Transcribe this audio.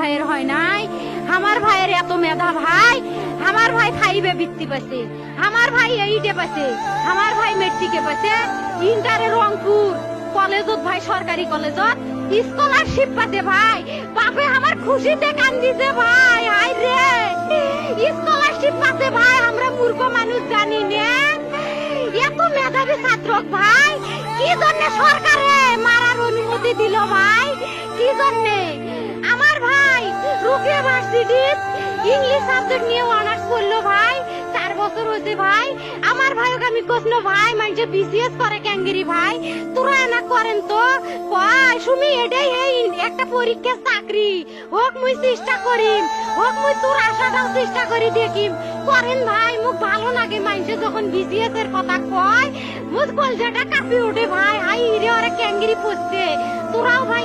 ভাইয়ের হয় নাই? আমার ভাইয়ের এত মেধা ভাই, আমার ভাই ফাইভে বৃত্তি পাচ্ছে আমার ভাই এইটে পাচ্ছে আমার ভাই মেট্রিকে পাচ্ছে ইন্টারে রংপুর কলেজত ভাই, সরকারি কলেজত স্কলারশিপ পাতে ভাই। বাপে আমার খুশিতে কান্দিছে ভাই হাই রে। স্কলারশিপ পাতে ভাই, আমরা মূর্খ মানুষ জানি না। এত মেধাবী ছাত্র ভাই, কি জন্য সরকারে মারার অনুমতি দিল ভাই? কি জন্যে? অনার্স করল ভাই, চার বছর ভাই। আমার ভাইকে আমি কষলো ভাই মানুষে করে ক্যাঙ্গেরি ভাই। চাকরি। হোক মুই চেষ্টা করিম, হোক মুই তোর আশাটাও চেষ্টা করি দেখিম। করেন ভাই, মুখ ভালো লাগে মানুষে যখন বিসিএস এর কথা কয়। মুখ কলজাটা কাঁপি ওঠে ভাই। হাই রে, ওরা ক্যাঙ্গেরি পড়ছে। তোরাও ভাই